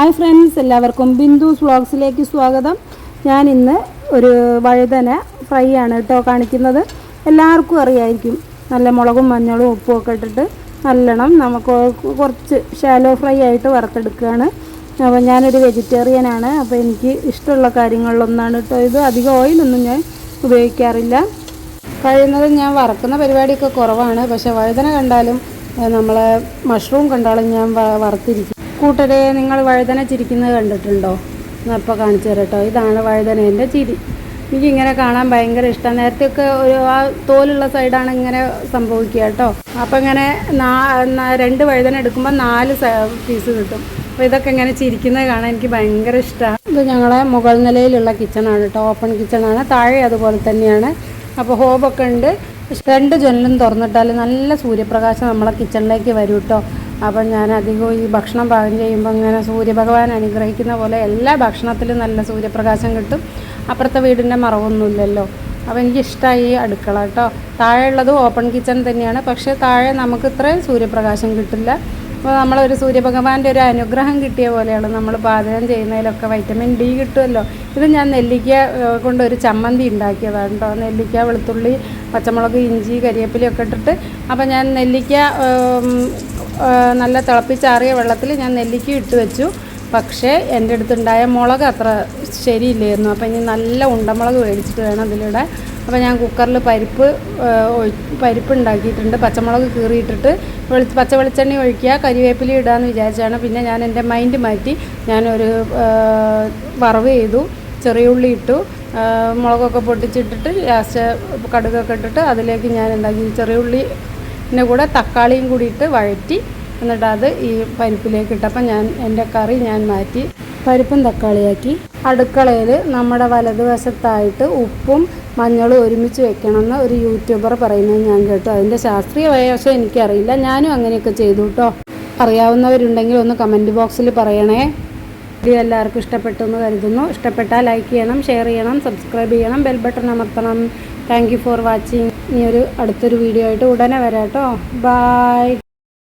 Hi friends എല്ലാവർക്കും ബിന്ദുസ് വ്ളോഗ്സിലേക്ക് സ്വാഗതം. ഞാൻ ഇന്ന് ഒരു വഴുതന ഫ്രൈ ആണ് കേട്ടോ കാണിക്കുന്നത്. എല്ലാവർക്കും അറിയായിരിക്കും നല്ല മുളകും മഞ്ഞളും ഉപ്പും ഒക്കെ ഇട്ടിട്ട് നല്ലോണം നമുക്ക് കുറച്ച് ഷാലോ ഫ്രൈ ആയിട്ട് വറുത്തെടുക്കുകയാണ്. അപ്പോൾ ഞാനൊരു വെജിറ്റേറിയൻ ആണ് അപ്പോൾ എനിക്ക് ഇഷ്ടമുള്ള കാര്യങ്ങളിലൊന്നാണ് കേട്ടോ ഇത്. അധികം ഓയിലൊന്നും ഞാൻ ഉപയോഗിക്കാറില്ല. കഴിയുന്നത് ഞാൻ വറക്കുന്ന പരിപാടിയൊക്കെ കുറവാണ് പക്ഷേ വഴുതന കണ്ടാലും നമ്മളെ മഷ്റൂം കണ്ടാളും ഞാൻ വറുത്തിരിക്കും. കൂട്ടരെ നിങ്ങൾ വഴുതന ചിരിക്കുന്നത് കണ്ടിട്ടുണ്ടോ? എന്നപ്പോൾ കാണിച്ചു തരാം കേട്ടോ. ഇതാണ് വഴുതനേന്റെ ചിരി. എനിക്കിങ്ങനെ കാണാൻ ഭയങ്കര ഇഷ്ടമാണ് നേരത്തെയൊക്കെ ഒരു ആ തോലുള്ള സൈഡാണ് ഇങ്ങനെ സംഭവിക്കുക കേട്ടോ. അപ്പം ഇങ്ങനെ രണ്ട് വഴുതന എടുക്കുമ്പോൾ നാല് പീസ് കിട്ടും. അപ്പോൾ ഇതൊക്കെ ഇങ്ങനെ ചിരിക്കുന്നത് കാണാൻ എനിക്ക് ഭയങ്കര ഇഷ്ടമാണ് ഇത് ഞങ്ങളെ മുകൾ നിലയിലുള്ള കിച്ചണാണ് കേട്ടോ. ഓപ്പൺ കിച്ചണാണ് താഴെ അതുപോലെ തന്നെയാണ്. അപ്പോൾ ഹോബൊക്കെ ഉണ്ട്. രണ്ട് ജനലും തുറന്നിട്ടാൽ നല്ല സൂര്യപ്രകാശം നമ്മളെ കിച്ചണിലേക്ക് വരും കേട്ടോ. അപ്പം ഞാൻ അധികവും ഈ ഭക്ഷണം പാകം ചെയ്യുമ്പോൾ ഇങ്ങനെ സൂര്യഭഗവാൻ അനുഗ്രഹിക്കുന്ന പോലെ എല്ലാ ഭക്ഷണത്തിലും നല്ല സൂര്യപ്രകാശം കിട്ടും. അപ്പുറത്തെ വീടിന്റെ മറവൊന്നുമില്ലല്ലോ. അപ്പോൾ എനിക്കിഷ്ടമായി അടുക്കള കേട്ടോ. താഴെയുള്ളത് ഓപ്പൺ കിച്ചൺ തന്നെയാണ്. പക്ഷേ താഴെ നമുക്ക് ഇത്രയും സൂര്യപ്രകാശം കിട്ടില്ല. അപ്പോൾ നമ്മളൊരു സൂര്യഭഗവാന്റെ ഒരു അനുഗ്രഹം കിട്ടിയ പോലെയാണ് നമ്മൾ പാചകം ചെയ്യുന്നതിലൊക്കെ വൈറ്റമിൻ ഡി കിട്ടുമല്ലോ. ഇത് ഞാൻ നെല്ലിക്ക കൊണ്ട് ഒരു ചമ്മന്തി ഉണ്ടാക്കിയതാണ് കേട്ടോ. നെല്ലിക്ക വെളുത്തുള്ളി പച്ചമുളക് ഇഞ്ചി കരിവേപ്പിലയൊക്കെ ഇട്ടിട്ട് അപ്പോൾ ഞാൻ നെല്ലിക്ക നല്ല തിളപ്പിച്ചാറിയ വെള്ളത്തിൽ ഞാൻ നെല്ലിക്ക ഇട്ട് വെച്ചു. പക്ഷേ എന്റെ അടുത്തുണ്ടായ മുളക് അത്ര ശരിയില്ലായിരുന്നു. അപ്പോൾ ഇനി നല്ല ഉണ്ടമുളക് മേടിച്ചിട്ട് വേണം അതിലിടാൻ അപ്പോൾ ഞാൻ കുക്കറിൽ പരിപ്പ് പരിപ്പ് ഉണ്ടാക്കിയിട്ടുണ്ട് പച്ചമുളക് കീറിയിട്ടിട്ട് വെളി പച്ച വെളിച്ചെണ്ണ ഒഴിക്കുക കരിവേപ്പില ഇടാമെന്ന് വിചാരിച്ചാണ്. പിന്നെ ഞാൻ എന്റെ മൈൻഡ് മാറ്റി ഞാനൊരു വറവ് ചെയ്തു. ചെറിയ ഉള്ളി ഇട്ടു. മുളകൊക്കെ പൊട്ടിച്ചിട്ടിട്ട് ലാസ്റ്റ് കടുകൊക്കെ ഇട്ടിട്ട് അതിലേക്ക് ഞാൻ എന്താക്കി ചെറിയ ഉള്ളിന്റെ കൂടെ തക്കാളിയും കൂടി ഇട്ട് വഴറ്റി. എന്നിട്ട് അത് ഈ പരിപ്പിലേക്ക് ഇട്ടപ്പോൾ ഞാൻ എന്റെ കറി ഞാൻ മാറ്റി. പരിപ്പും തക്കാളിയാക്കി അടുക്കളയിൽ നമ്മുടെ വലതുവശത്തായിട്ട് ഉപ്പും മഞ്ഞളും ഒരുമിച്ച് വെക്കണമെന്ന് ഒരു യൂട്യൂബർ പറയുന്നത് ഞാൻ കേട്ടു. അതിന്റെ ശാസ്ത്രീയമായ വശം എനിക്കറിയില്ല. ഞാനും അങ്ങനെയൊക്കെ ചെയ്തു കേട്ടോ. അറിയാവുന്നവരുണ്ടെങ്കിൽ ഒന്ന് കമന്റ് ബോക്സിൽ പറയണേ. വീഡിയോ എല്ലാവർക്കും ഇഷ്ടപ്പെട്ടു എന്ന് കരുതുന്നു. ഇഷ്ടപ്പെട്ടാൽ ലൈക്ക് ചെയ്യണം ഷെയർ ചെയ്യണം സബ്സ്ക്രൈബ് ചെയ്യണം ബെൽ ബട്ടൺ അമർത്തണം. താങ്ക് ഫോർ വാച്ചിങ് ഇനി ഒരു അടുത്തൊരു വീഡിയോ ആയിട്ട് ഉടനെ വരാം കേട്ടോ. ബായ്